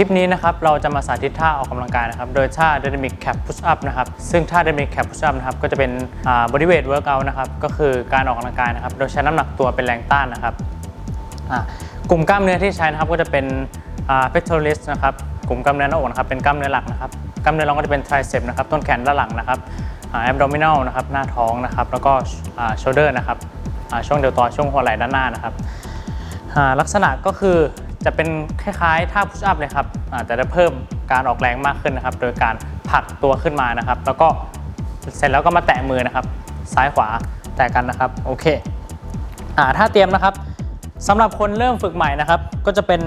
ลิปนี้นะครับเราจะมาสาธิตท่าออกกำลังกายนะครับ โดยท่า Dynamic Cap Push Up นะครับ ซึ่งท่า Dynamic Cap Push Up นะครับก็จะเป็น body weight workout นะครับ ก็คือการออกกำลังกายนะครับ โดยใช้น้ำหนักตัวเป็นแรงต้านนะครับกลุ่มกล้ามเนื้อที่ใช้นะครับก็จะเป็น pectoralis นะครับ กลุ่มกล้ามเนื้อหน้าอกนะครับเป็นกล้ามเนื้อหลักนะครับ กล้ามเนื้อรองก็จะเป็น tricep นะครับ ต้นแขนด้านหลังนะครับ abdominal นะครับ หน้าท้องนะครับ แล้วก็ shoulder นะครับ ช่วงเดลตอยช่วงหัวไหล่ด้านหน้านะครับลักษณะก็คือ จะเป็นคล้ายๆท่าพุชอัพเลยครับอ่าแต่จะเพิ่มการออกแรงมากขึ้นนะครับ โดยการผลักตัวขึ้นมานะครับ แล้วก็เสร็จแล้วก็มาแตะมือนะครับ ซ้ายขวาแตะกันนะครับโอเคอ่าถ้าเตรียมนะครับสำหรับคนเริ่มฝึกใหม่นะครับ ก็จะเป็น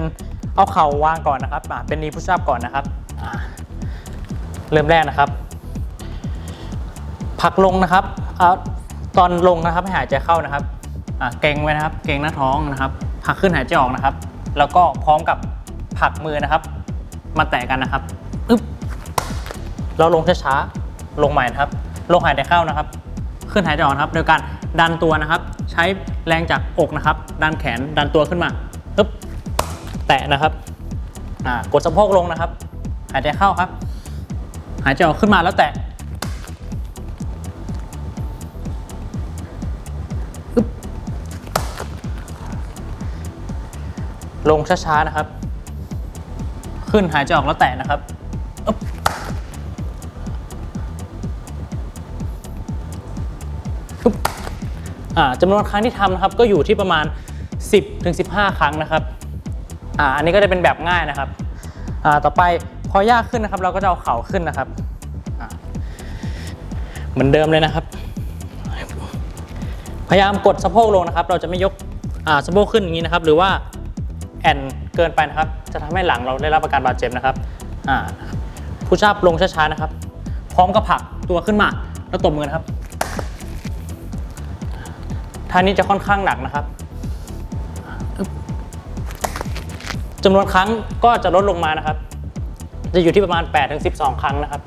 เอาเข่าวางก่อนนะครับอ่าเป็นนีพุชอัพก่อนนะครับอ่าเริ่มแรกนะครับผลักลงนะครับเอาตอนลงนะครับให้หายใจเข้านะครับอะเกรงไว้นะครับ เกรงหน้าท้องนะครับผลักขึ้นหายใจออกนะครับ แล้วก็พร้อมกับผักมือนะครับ มาแตะกันนะครับอึ๊บเราลงช้าๆลงใหม่นะครับ ลงหายใจเข้านะครับ ขึ้นหายใจออกนะครับ โดยการดันตัวนะครับ ใช้แรงจากอกนะครับ ดันแขนดันตัวขึ้นมาอึ๊บแตะนะครับอ่ากดสะโพกลงนะครับ หายใจเข้าครับ หายใจออกขึ้นมาแล้วแตะ ลงช้าๆนะครับ ขึ้นหายใจออกแล้วแตะนะครับอือจำนวนครั้งที่ทำนะครับ ก็อยู่ที่ประมาณ 10ถึง15 ครั้งนะครับอ่าอันนี้ก็จะเป็นแบบง่ายนะครับอ่าต่อไปพอยากขึ้นนะครับ เราก็จะเอาเข่าขึ้นนะครับ เหมือนเดิมเลยนะครับ พยายามกดสะโพกลงนะครับ เราจะไม่ยกอ่าสะโพกขึ้นอย่างนี้นะครับ หรือว่า แอนเกินไปนะครับ จะทำให้หลังเราได้รับอาการบาดเจ็บนะครับอ่าผู้ชาบลงช้าๆนะครับ พร้อมกับผลักตัวขึ้นมา แล้วตบมือนะครับท่านี้จะค่อนข้างหนักนะครับอึ๊บจำนวนครั้งก็จะลดลงมานะครับ จะอยู่ที่ประมาณ 8-12 ครั้งนะครับ